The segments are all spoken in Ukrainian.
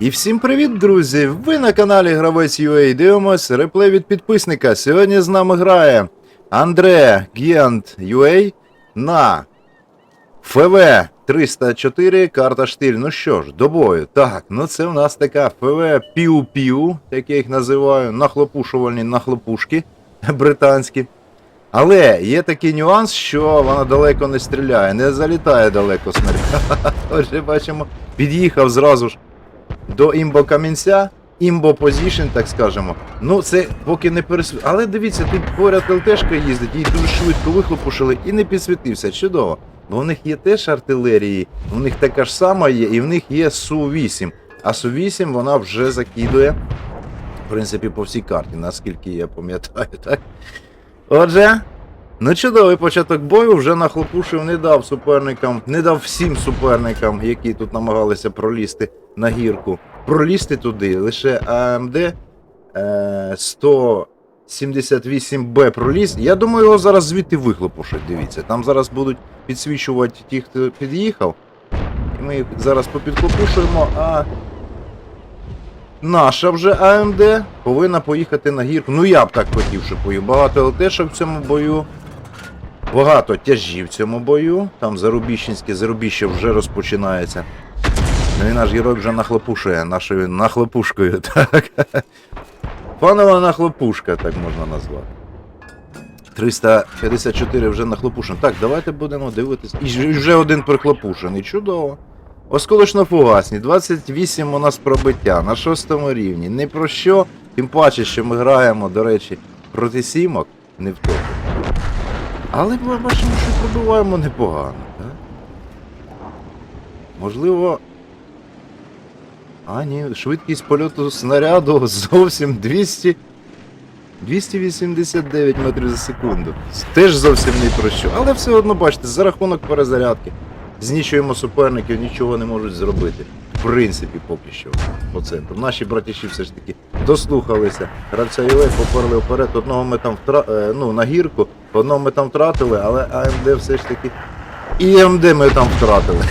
І всім привіт, друзі! Ви на каналі Гравець UA дивимось реплей від підписника. Сьогодні з нами грає Андре Гіант UA на ФВ 304 карта штиль. Ну що ж, до бою. Так, ну це в нас така ФВ Піу-Піу, як я їх називаю, нахлопушувальні нахлопушки британські. Але є такий нюанс, що вона далеко не стріляє, не залітає далеко снаряд. Отже, бачимо, під'їхав зразу ж до імбо камінця, імбо позішн, так скажемо. Ну, це поки не пересвіт. Але дивіться, тут поряд ЛТшка їздить, її дуже швидко вихлопушили і не підсвітився. Чудово. Бо в них є теж артилерії, у них така ж сама є, і в них є Су-8. А Су-8 вона вже закидує, в принципі, по всій карті, наскільки я пам'ятаю, так? Отже, ну чудовий початок бою вже нахлопушив, не дав суперникам, не дав всім суперникам, які тут намагалися пролізти на гірку, пролізти туди. Лише АМД е, 178Б проліз. Я думаю, його зараз звідти вихлопушать. Дивіться. Там зараз будуть підсвічувати ті, хто під'їхав. І ми їх зараз попідхлопушуємо, а наша вже АМД повинна поїхати на гірку. Ну я б так хотів, щоб бою. Багато ЛТшок в цьому бою. Багато тяжів в цьому бою. Там зарубіщенське зарубіще вже розпочинається. Ну і наш герой вже нахлопушує нашою нахлопушкою. Так. Панова нахлопушка, так можна назвати. 354 вже нахлопушено. Так, давайте будемо дивитись. І вже один прихлопушений. Чудово. Осколочно-фугасні, 28 у нас пробиття на шостому рівні. Не про що, тим паче, що ми граємо, до речі, проти сімок, не в топі. Але ми бачимо, що пробиваємо непогано, так? Можливо. А, ні, швидкість польоту снаряду зовсім 200. 289 метрів за секунду. Теж зовсім не про що. Але все одно, бачите, за рахунок перезарядки. Знічуємо суперників, нічого не можуть зробити. В принципі, поки що по центру. Наші братіші все ж таки дослухалися. Гравця ЮЕ поперли вперед. Одного ми там втра... е, ну, на гірку, одного ми там втратили, але АМД все ж таки. І МД ми там втратили.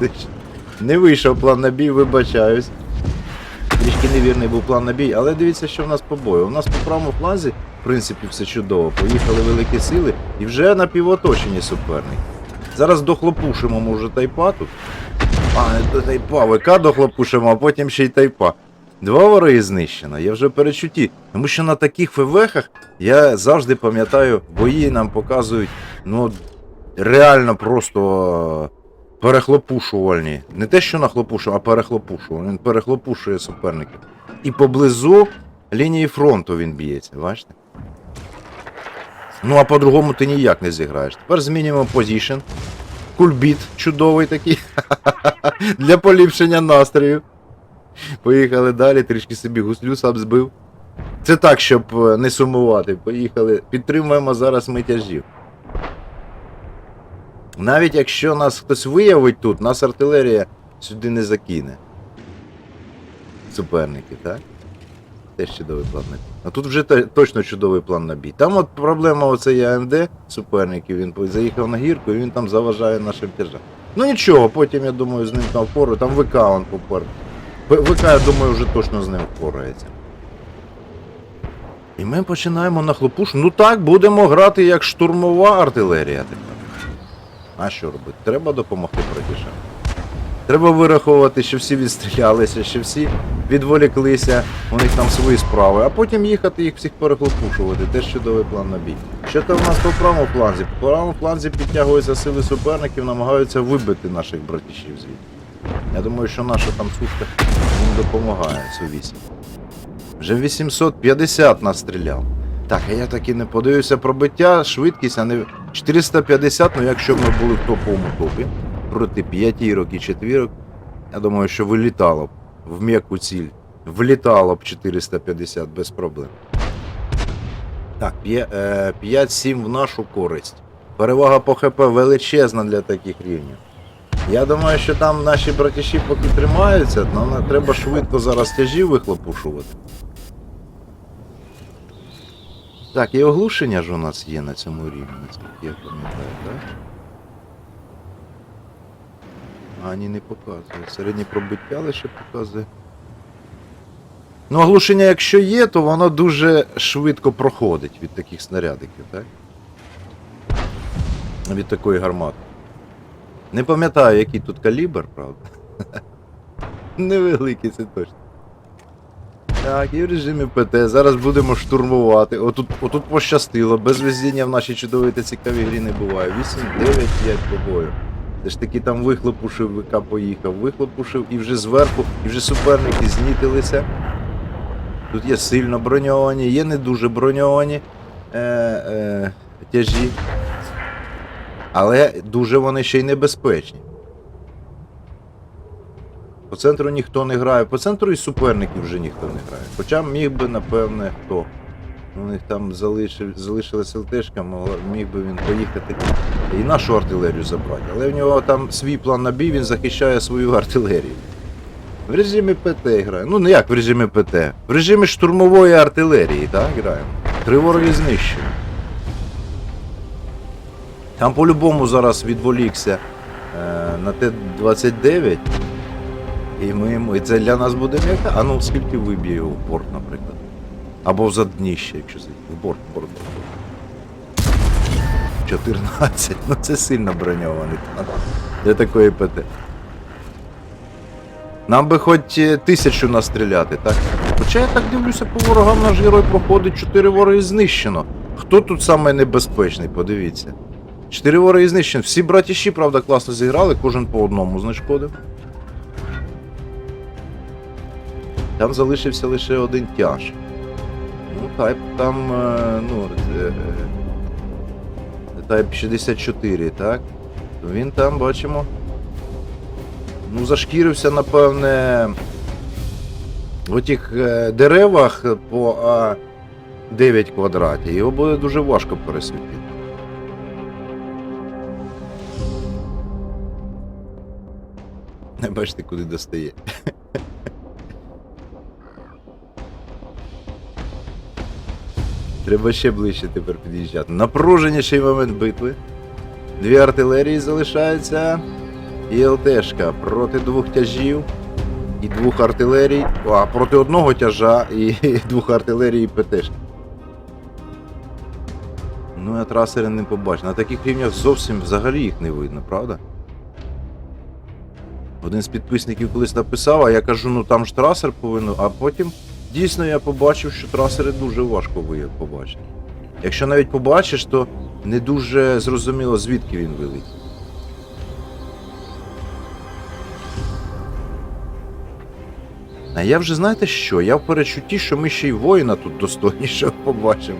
Не вийшов план на бій, вибачаюсь. Трішки невірний був план на бій, але дивіться, що в нас по бою. У нас по правому фланзі, в принципі, все чудово. Поїхали великі сили і вже на півоточенні суперник. Зараз дохлопушимо може тайпа тут. А, не до тайпа, ВК дохлопушимо, а потім ще й тайпа. Два вороги знищено, я вже в перечутті. Тому що на таких ФВХах я завжди пам'ятаю, бої нам показують, ну, реально просто перехлопушувальні. Не те, що нахлопушував, а перехлопушував. Він перехлопушує суперників. І поблизу лінії фронту він б'ється, бачите? Ну а по-другому ти ніяк не зіграєш. Тепер змінюємо позішн. Кульбіт чудовий такий. Для поліпшення настрою. Поїхали далі, трішки собі гуслю сам збив. Це так, щоб е, не сумувати. Поїхали. Підтримуємо зараз митяжів. Навіть якщо нас хтось виявить тут, нас артилерія сюди не закине. Суперники, так? Теж чудовий план на бій. А тут вже точно чудовий план на бій. Там от проблема оцей АМД суперників, він заїхав на гірку і він там заважає нашим тяжам. Ну нічого, потім я думаю, з ним там впору, там ВК он попер. ВК, я думаю, вже точно з ним впорається. І ми починаємо на хлопуш. Ну так, будемо грати як штурмова артилерія тепер. А що робити? Треба допомогти братішам. Треба вираховувати, що всі відстрілялися, що всі відволіклися, у них там свої справи, а потім їхати їх всіх перехлопушувати. Теж чудовий план на бій. Що там в нас по правому фланзі? По правому фланзі підтягуються сили суперників, намагаються вибити наших братішів звідти. Я думаю, що наша там сутка їм допомагає, цю 8. Вже 850 настріляв. Так, а я таки не подивився пробиття, швидкість, а не 450, ну якщо б ми були в топовому топі проти п'ятірок і четвірок, я думаю, що вилітало б в м'яку ціль. Влітало б 450 без проблем. Так, е, 5-7 в нашу користь. Перевага по ХП величезна для таких рівнів. Я думаю, що там наші братіші поки тримаються, але треба швидко зараз тяжів вихлопушувати. Так, і оглушення ж у нас є на цьому рівні, наскільки я пам'ятаю, так? А, ні, не показує. Середнє пробиття лише показує. Ну, оглушення, якщо є, то воно дуже швидко проходить від таких снарядиків, так? Від такої гармати. Не пам'ятаю, який тут калібр, правда. Невеликий, це точно. Так, і в режимі ПТ. Зараз будемо штурмувати. Отут, отут пощастило, без везіння в нашій чудовій та цікавій грі не буває. 8-9-5 по бою. Це ж таки там вихлопушив, ВК поїхав, вихлопушив і вже зверху, і вже суперники знітилися. Тут є сильно броньовані, є не дуже броньовані е, е, тяжі. Але дуже вони ще й небезпечні. По центру ніхто не грає. По центру і суперників вже ніхто не грає. Хоча міг би, напевне, хто. У них там залишив, залишилась ЛТшка, міг би він поїхати і нашу артилерію забрати. Але в нього там свій план на бій, він захищає свою артилерію. В режимі ПТ грає. Ну не як в режимі ПТ. В режимі штурмової артилерії, так, граємо. Три вороги знищені. Там по-любому зараз відволікся е, на Т-29. І ми. І це для нас буде м'яка. А ну скільки виб'є його в борт, наприклад. Або в задніще, якщо зайти. В борт, в борт, в 14. Ну це сильно броньований танк. Для такої ПТ. Нам би хоч е, тисячу настріляти, так? Хоча я так дивлюся по ворогам, наш герой проходить, 4 вороги знищено. Хто тут саме небезпечний, подивіться. Чотири вороги знищено. Всі братіші, правда, класно зіграли, кожен по одному знешкодив. Там залишився лише один тяж. Ну, тайп там, е, ну, е, тайп 64, так? Він там, бачимо. Ну, зашкірився, напевне, в отих е, деревах по А9 квадраті. Його буде дуже важко пересвітити. Не бачите, куди достає. Треба ще ближче тепер під'їжджати. Напруженіший момент битви. Дві артилерії залишаються. І ЛТшка проти двох тяжів і двох артилерій. А проти одного тяжа і двох артилерій і ПТшки. Ну, я трасери не побачив. На таких рівнях зовсім взагалі їх не видно, правда? Один з підписників колись написав, а я кажу, ну там ж трасер повинен, а потім дійсно я побачив, що трасери дуже важко побачити. Якщо навіть побачиш, то не дуже зрозуміло, звідки він вилить. А я вже знаєте що? Я в перечутті, що ми ще й воїна тут достойнішого побачимо.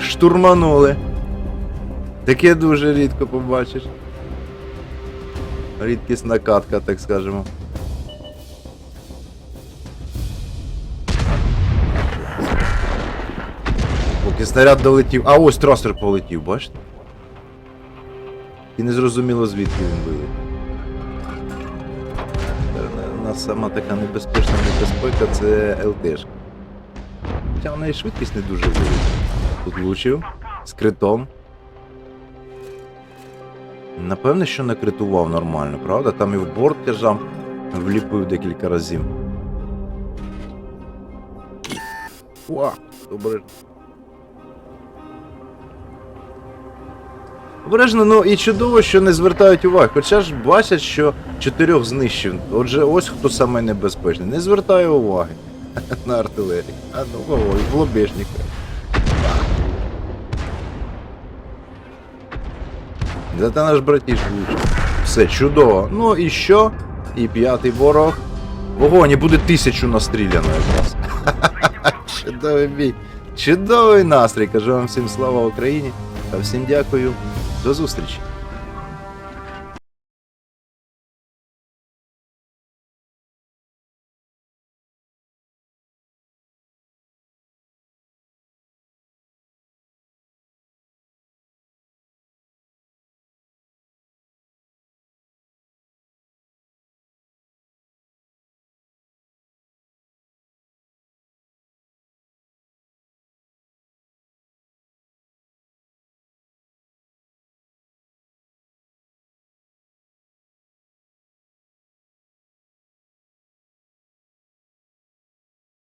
Штурманули. Таке дуже рідко побачиш. Рідкісна катка, так скажемо. Поки снаряд долетів. А ось трасер полетів, бачите? І не зрозуміло звідки він вилетів. У нас сама така небезпечна небезпека це ЛТшка. Хоча в неї швидкість не дуже велика. Тут. З критом. Напевне, що накритував нормально, правда? Там і в борт тяжам вліпив декілька разів. Уа, добре. Обережно, ну і чудово, що не звертають уваги. Хоча ж бачать, що чотирьох знищив. Отже, ось хто саме небезпечний. Не звертає уваги на артилерію. А ну, ой, в лобешника. Зате наш братіш влучив. Все, чудово. Ну і що? І п'ятий ворог. Вогонь, і буде тисячу настріляно якраз. Чудовий бій. Чудовий настрій. Кажу вам всім слава Україні. Та всім дякую. До зустрічі.